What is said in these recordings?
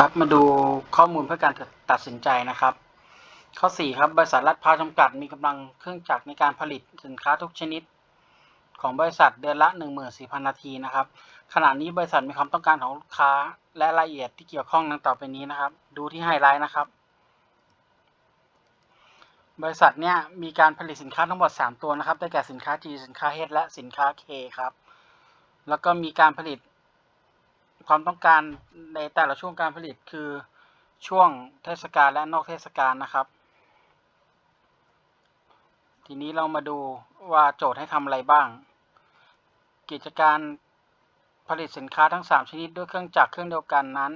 ครับมาดูข้อมูลเพื่อการตัดสินใจนะครับ ข้อ 4 ครับ บริษัทรัฐพาจำกัดมีกำลังเครื่องจักรในการผลิตสินค้าทุกชนิด ของบริษัทเดือนละ 14,000 นาทีนะครับ ขณะนี้บริษัทมีความต้องการของลูกค้าและรายละเอียดที่เกี่ยวข้องดังต่อไปนี้นะครับ ดูที่ไฮไลท์นะครับ บริษัทเนี่ยมีการผลิตสินค้าทั้งหมด 3 ตัวนะครับได้แก่สินค้า G สินค้า H และสินค้า K ครับแล้วก็มีการผลิต ความต้องการในแต่ละช่วงการผลิตคือช่วงเทศกาลและนอกเทศกาลนะครับ ทีนี้เรามาดูว่าโจทย์ให้ทำอะไรบ้าง กิจการผลิตสินค้าทั้ง 3 ชนิดด้วยเครื่องจักรเครื่องเดียวกันนั้น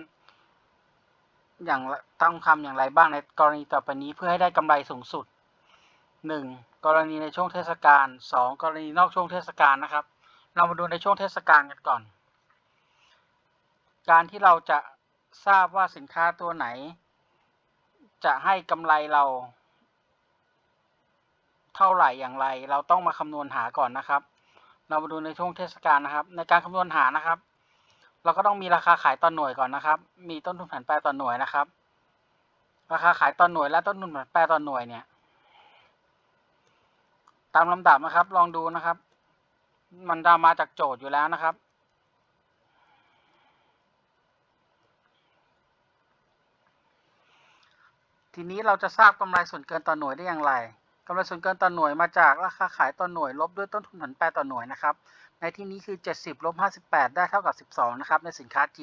อย่างต้องทำอย่างไรบ้างในกรณีต่อไปนี้เพื่อให้ได้กำไรสูงสุด 1. กรณีในช่วงเทศกาล 2. กรณีนอกช่วงเทศกาลนะครับ เรามาดูในช่วงเทศกาลกันก่อน การที่เราจะทราบว่าสินค้าตัวไหน จะให้กำไรเรา เท่าไหร่อย่างไร เราต้องมาคำนวณหาก่อนนะครับ เรามาดูในช่วงเทศกาลนะครับ ในการคำนวณหานะครับ เราก็ต้องมีราคาขายต่อหน่วยก่อนนะครับ มีต้นทุนผันแปรต่อหน่วยนะครับ ราคาขายต่อหน่วยและต้นทุนผันแปรต่อหน่วยเนี่ย ตามลำดับนะครับ ลองดูนะครับ มันจะมาจากโจทย์อยู่แล้วนะครับ ทีนี้เราจะทราบกำไรส่วนเกินต่อหน่วยได้อย่างไรกำไรส่วนเกินต่อหน่วยมาจากราคาขายต่อหน่วยลบด้วยต้นทุนผันแปรต่อหน่วยนะครับ ในที่นี้คือ 70ลบ58 ได้เท่ากับ 12 นะครับ ในสินค้า G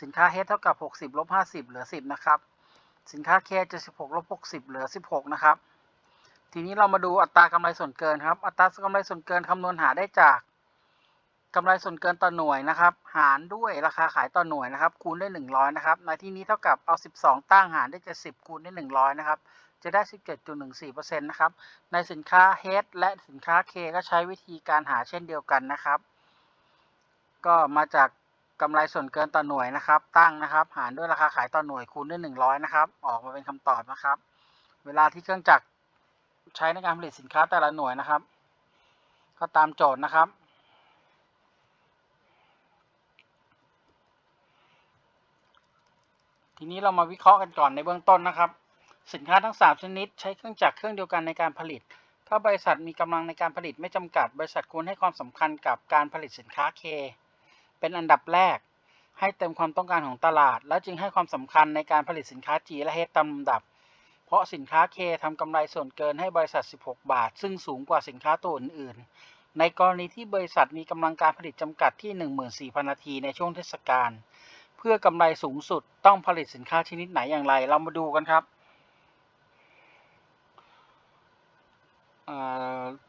สินค้า H เท่ากับ 60ลบ50 เหลือ 10 นะครับ สินค้า K 76ลบ60 เหลือ 16 นะครับ ทีนี้เรามาดูอัตรากำไรส่วนเกินครับ อัตรากำไรส่วนเกินคำนวณหาได้จาก กำไรส่วนเกินต่อหน่วยนะครับ หารด้วยราคาขายต่อหน่วยนะครับ คูณด้วย 100 นะครับในที่นี้เท่ากับเอา 12 ตั้งหารด้วย70คูณด้วย 100 นะครับ จะได้ 17.14%นะครับ ในสินค้า H และสินค้า K ก็ใช้วิธีการหาเช่นเดียวกันนะครับ ก็มาจากกำไรส่วนเกินต่อหน่วยนะครับ ตั้งนะครับ หารด้วยราคาขายต่อหน่วยคูณด้วย 100 นะครับ ออกมาเป็นคำตอบนะครับ เวลาที่เครื่องจักรใช้ในการผลิตสินค้าแต่ละหน่วยนะครับ ก็ตามโจทย์นะครับ ทีนี้เรามาวิเคราะห์กันก่อนในเบื้องต้นนะครับ สินค้าทั้ง 3 ชนิด ใช้เครื่องจักรเครื่องเดียวกันในการผลิต ถ้าบริษัทมีกำลังในการผลิตไม่จำกัด บริษัทควรให้ความสำคัญกับการผลิตสินค้า K เป็นอันดับแรก ให้เต็มความต้องการของตลาด และจึงให้ความสำคัญในการผลิตสินค้า G และ H ตามลำดับ เพราะสินค้า K ทำกำไรส่วนเกินให้บริษัท 16 บาท ซึ่งสูงกว่าสินค้าตัวอื่นๆ ในกรณีที่บริษัทมีกำลังการผลิตจำกัดที่ 14,000 นาทีในช่วงเทศกาล เพื่อกำไรสูงสุดต้องผลิตสินค้าชนิดไหนอย่างไร เรามาดูกันครับ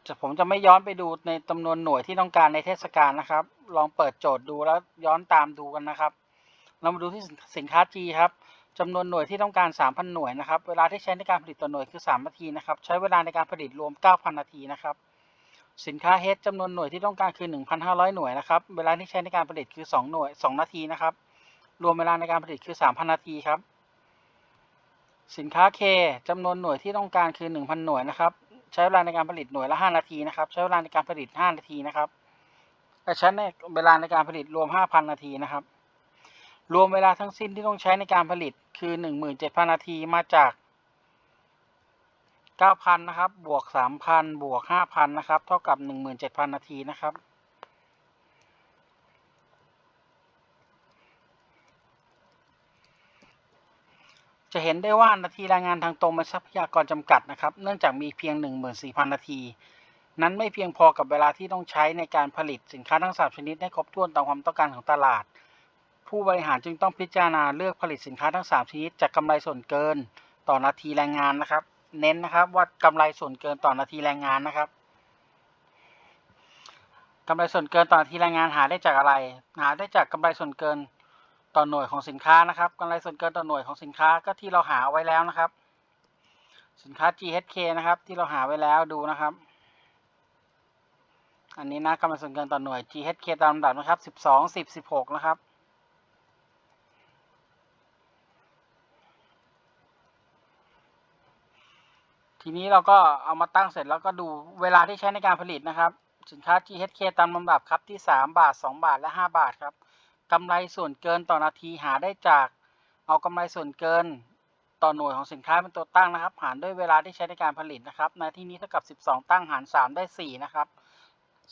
จะผมจะไม่ย้อนไปดูในจำนวนหน่วยที่ต้องการในเทศกาลนะครับ ลองเปิดโจทย์ดูแล้วย้อนตามดูกันนะครับ เรามาดูที่สินค้า G ครับจำนวนหน่วยที่ต้องการ 3,000 หน่วยนะครับ เวลาที่ใช้ในการผลิตต่อหน่วยคือ 3 นาทีนะครับ ใช้เวลาในการผลิตรวม 9,000 นาทีนะครับ สินค้า H จำนวนหน่วยที่ต้องการคือ 1,500 หน่วยนะครับ เวลาที่ใช้ในการผลิตคือ 2 หน่วย 2 นาทีนะครับ รวมเวลาในการผลิตคือ 3,000 นาทีครับ สินค้า K จำนวนหน่วยที่ต้องการคือ 1,000 หน่วยนะครับ ใช้เวลาในการผลิตหน่วยละ 5 นาทีนะครับ ใช้เวลาในการผลิต 5 นาทีนะครับแต่ใช้ในเวลาในการผลิตรวม 5,000 นาทีนะครับ รวมเวลาทั้งสิ้นที่ต้องใช้ในการผลิตคือ 17,000 นาทีมาจาก 9,000 นะครับ บวก 3,000 บวก 5,000 นะครับ เท่ากับ 17,000 นาทีนะครับ จะเห็นได้ว่านาทีรายงานทางตรงเป็นทรัพยากรจำกัดนะครับ เนื่องจากมีเพียง 14,000 นาที นั้นไม่เพียงพอกับเวลาที่ต้องใช้ในการผลิตสินค้าทั้ง 3 ชนิดให้ครบถ้วนตามความต้องการของตลาด ผู้บริหารจึงต้องพิจารณาเลือกผลิตสินค้าทั้ง 3 ชนิดจากกำไรส่วนเกินต่อนาทีแรงงานนะครับ เน้นนะครับว่ากำไรส่วนเกินต่อนาทีแรงงานนะครับกำไรส่วนเกินต่อนาทีแรงงานหาได้จากอะไร หาได้จากกำไรส่วนเกิน ต่อหน่วยของสินค้านะครับกำไรส่วนเกินต่อหน่วยของสินค้าก็ที่เราหาไว้แล้วนะครับ สินค้า GHK นะครับ ที่เราหาไว้แล้วดูนะครับ อันนี้นะกำไรส่วนเกินต่อหน่วย GHK ตามลำดับนะครับ 12 10 16 นะครับทีนี้เราก็เอามาตั้งเสร็จแล้วก็ดูเวลาที่ใช้ในการผลิตนะครับ สินค้า GHK ตามลำดับครับที่ 3 บาท 2 บาทและ 5 บาทครับ กำไรส่วนเกินต่อนาทีหาได้จากเอากำไรส่วนเกินต่อหน่วยของสินค้าเป็นตัวตั้งนะครับ หารด้วยเวลาที่ใช้ในการผลิตนะครับในที่นี้เท่ากับ 12 ตั้งหาร 3 ได้ 4 นะครับ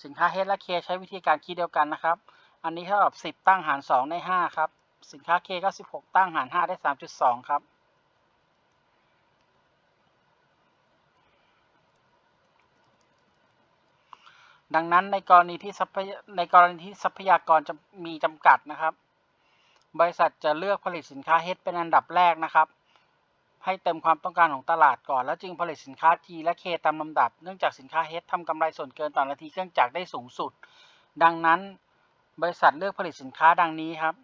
สินค้า H และ K ใช้วิธีการคิดเดียวกันนะครับ อันนี้เท่ากับ 10 ตั้งหาร 2 ได้ 5 ครับ สินค้า K ก็ 16 ตั้งหาร 5 ได้ 3.2 ครับ ดังนั้นในกรณีที่ในกรณีที่ทรัพยากรจะมีจำกัดนะครับ บริษัทจะเลือกผลิตสินค้า H เป็นอันดับแรกนะครับ ให้เต็มความต้องการของตลาดก่อน แล้วจึงผลิตสินค้า G และ K ตามลำดับ เนื่องจากสินค้า H ทำกำไรส่วนเกินต่อนาทีเครื่องจักรได้สูงสุด ดังนั้นบริษัทเลือกผลิตสินค้าดังนี้ครับ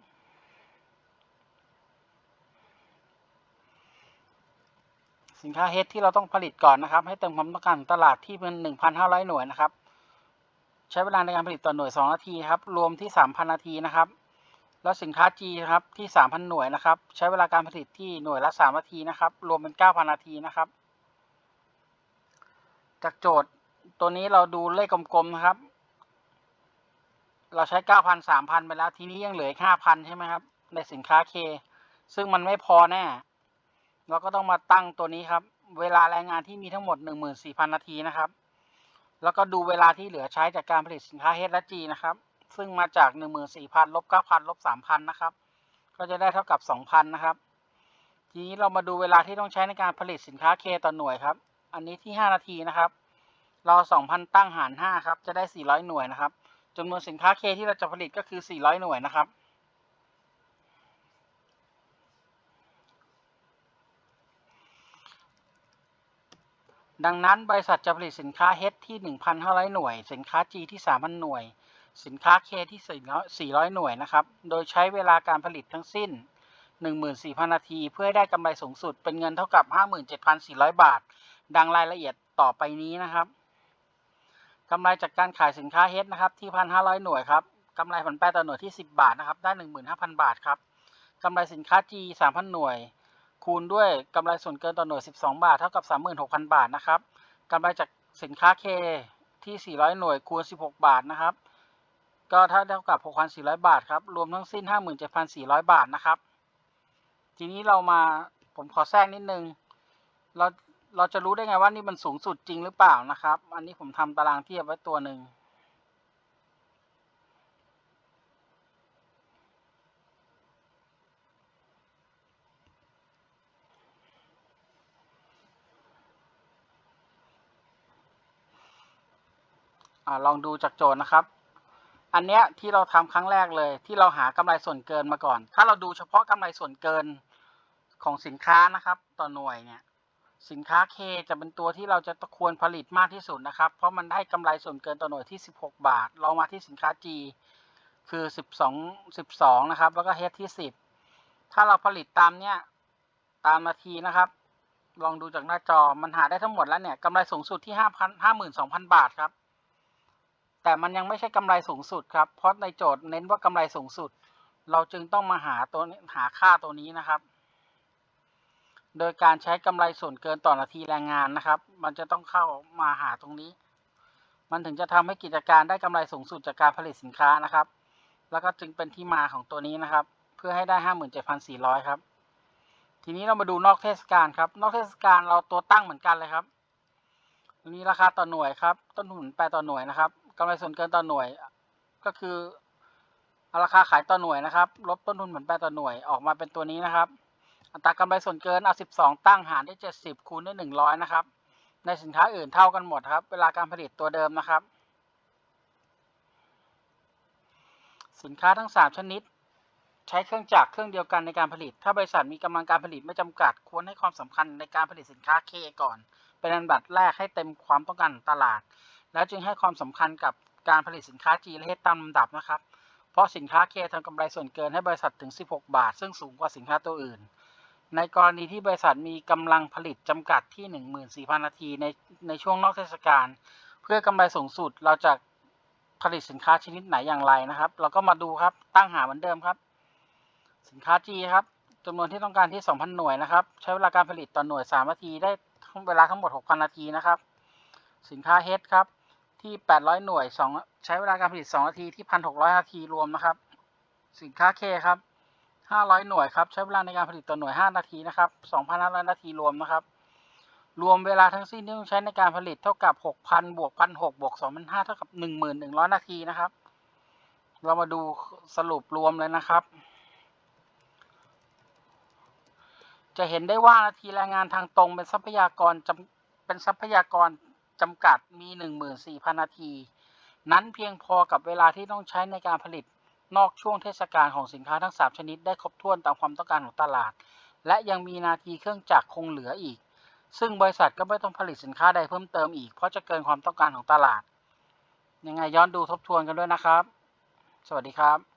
สินค้า H ที่เราต้องผลิตก่อนนะครับ ให้เต็มความต้องการของตลาดที่เป็น 1,500 หน่วยนะครับ ใช้เวลาในการผลิตต่อหน่วย 2 นาทีครับ รวมที่ 3,000 นาทีนะครับ แล้วสินค้า G นะครับที่ 3,000 หน่วยนะครับ ใช้เวลาการผลิตที่หน่วยละ 3 นาทีนะครับ รวมเป็น 9,000 นาทีนะครับ จากโจทย์ตัวนี้เราดูเลขกลมๆนะครับ เราใช้ 9,000 3,000 ไปแล้วทีนี้ยังเหลือ 5,000 ใช่ไหมครับ ในสินค้า K ซึ่งมันไม่พอแน่ เราก็ต้องมาตั้งตัวนี้ครับ เวลาแรงงานที่มีทั้งหมด 14,000 นาทีนะครับ แล้วก็ดูเวลาที่เหลือใช้จากการผลิตสินค้า H และ G นะครับ ซึ่งมาจาก 14,000ลบ9,000ลบ3,000นะครับ ก็จะได้เท่ากับ 2,000 นะครับ ทีนี้เรามาดูเวลาที่ต้องใช้ในการผลิตสินค้า K ต่อหน่วยครับ อันนี้ที่ 5 นาทีนะครับ เรา 2,000 ตั้งหาร 5 ครับ จะได้ 400 หน่วยนะครับจำนวนสินค้า K ที่เราจะผลิตก็คือ 400 หน่วยนะครับ ดังนั้นบริษัทจะผลิตสินค้า H ที่ 1,500 หน่วย สินค้า G ที่ 3,000 หน่วย สินค้า K ที่ 400 หน่วยนะครับ โดยใช้เวลาการผลิตทั้งสิ้น 14,000 นาที เพื่อได้กำไรสูงสุดเป็นเงินเท่ากับ 57,400 บาท ดังรายละเอียดต่อไปนี้นะครับกำไรจากการขายสินค้า H นะครับที่ 1,500 หน่วยครับกำไรผลแปรต่อหน่วยที่ 10 บาทนะครับได้ 15,000 บาทครับกำไรสินค้า G 3,000 หน่วย คูณด้วยกำไรส่วนเกินต่อหน่วย 12 บาท เท่ากับ 36,000 บาทนะครับกำไรจากสินค้า K ที่ 400 หน่วยคูณ 16 บาทนะครับ ก็เท่ากับ 6,400 บาทครับ รวมทั้งสิ้น 57,400 บาทนะครับ ทีนี้เรามาผมขอแทรกนิดนึง เราเราจะรู้ได้ไงว่านี่มันสูงสุดจริงหรือเปล่านะครับ อันนี้ผมทำตารางเทียบไว้ตัวหนึ่ง อลองดูจากโจทย์นะครับ อันเนี้ยที่เราทำครั้งแรกเลย ที่เราหากำไรส่วนเกินมาก่อน ถ้าเราดูเฉพาะกำไรส่วนเกินของสินค้านะครับ ต่อหน่วยเนี่ยสินค้า K จะเป็นตัวที่เราจะควรผลิตมากที่สุดนะครับ เพราะมันได้กำไรส่วนเกินต่อหน่วยที่ 16 บาท ลองมาที่สินค้า G คือ 12 12 นะครับ แล้วก็ H ที่ 10 ถ้าเราผลิตตามเนี้ยตามนาทีนะครับ ลองดูจากหน้าจอมันหาได้ทั้งหมดแล้วเนี่ยกำไรสูงสุดที่ 5,000 52,000 บาทครับ แต่มันยังไม่ใช่กำไรสูงสุดครับ เพราะในโจทย์เน้นว่ากำไรสูงสุด เราจึงต้องมาหาตัวหาค่าตัวนี้นะครับ โดยการใช้กำไรส่วนเกินต่อนาทีแรงงานนะครับ มันจะต้องเข้ามาหาตรงนี้ มันถึงจะทำให้กิจการได้กำไรสูงสุดจากการผลิตสินค้านะครับ แล้วก็จึงเป็นที่มาของตัวนี้นะครับ เพื่อให้ได้ห้าหมื่นเจ็ดพันสี่ร้อยครับทีนี้เรามาดูนอกเทศกาลครับ นอกเทศกาลเราตัวตั้งเหมือนกันเลยครับตัวนี้ราคาต่อหน่วยครับ ต้นทุนแปรต่อหน่วยนะครับ กำไรส่วนเกินต่อหน่วย ก็คือราคาขายต่อหน่วยนะครับ ลบต้นทุนผลแปรต่อหน่วยออกมาเป็นตัวนี้นะครับ อัตรากำไรส่วนเกินเอา 12 ตั้งหารได้70 คูณด้วย 100 นะครับ ในสินค้าอื่นเท่ากันหมดครับ เวลาการผลิตตัวเดิมนะครับ สินค้าทั้ง 3 ชนิด ใช้เครื่องจักรเครื่องเดียวกันในการผลิต ถ้าบริษัทมีกำลังการผลิตไม่จำกัด ควรให้ความสำคัญในการผลิตสินค้า K ก่อน เป็นอันดับแรกให้เต็มความต้องการตลาด แล้วจึงให้ความสำคัญกับการผลิตสินค้า G และ H ตามลำดับนะครับ เพราะสินค้า K ทำกำไรส่วนเกินให้บริษัทถึง 16 บาท ซึ่งสูงกว่าสินค้าตัวอื่น ในกรณีที่บริษัทมีกำลังผลิตจำกัดที่ 14,000 นาทีในในช่วงนอกเทศกาลเพื่อกำไรสูงสุดเราจะผลิตสินค้าชนิดไหนอย่างไรนะครับ เราก็มาดูครับตั้งหาเหมือนเดิมครับ สินค้า G ครับจำนวนที่ต้องการที่ 2,000 หน่วยนะครับ ใช้เวลาการผลิตต่อหน่วย 3 นาทีได้เวลาทั้งหมด 6,000 นาทีนะครับ สินค้า H ครับ ที่ 800 หน่วย 2 ใช้เวลาการผลิต 2 นาทีที่ 1,600 นาทีรวมนะครับ สินค้า K ครับ 500 หน่วยครับ ใช้เวลาในการผลิตต่อหน่วย 5 นาทีนะครับ 2,500 นาทีรวมนะครับ รวมเวลาทั้งสิ้นที่ต้องใช้ในการผลิตเท่ากับ 6,000 บวก 1,600 บวก 2,500 เท่ากับ 1,100 นาทีนะครับ เรามาดูสรุปรวมเลยนะครับ จะเห็นได้ว่านาทีแรงงานทางตรงเป็นทรัพยากรจำเป็นทรัพยากร จำกัดมี 14,000 นาที นั้นเพียงพอกับเวลาที่ต้องใช้ในการผลิตนอกช่วงเทศกาลของสินค้าทั้ง 3 ชนิดได้ครบถ้วนตามความต้องการของตลาด และยังมีนาทีเครื่องจักรคงเหลืออีก ซึ่งบริษัทก็ไม่ต้องผลิตสินค้าใดเพิ่มเติมอีก เพราะจะเกินความต้องการของตลาด ยังไงย้อนดูทบทวนกันด้วยนะครับ สวัสดีครับ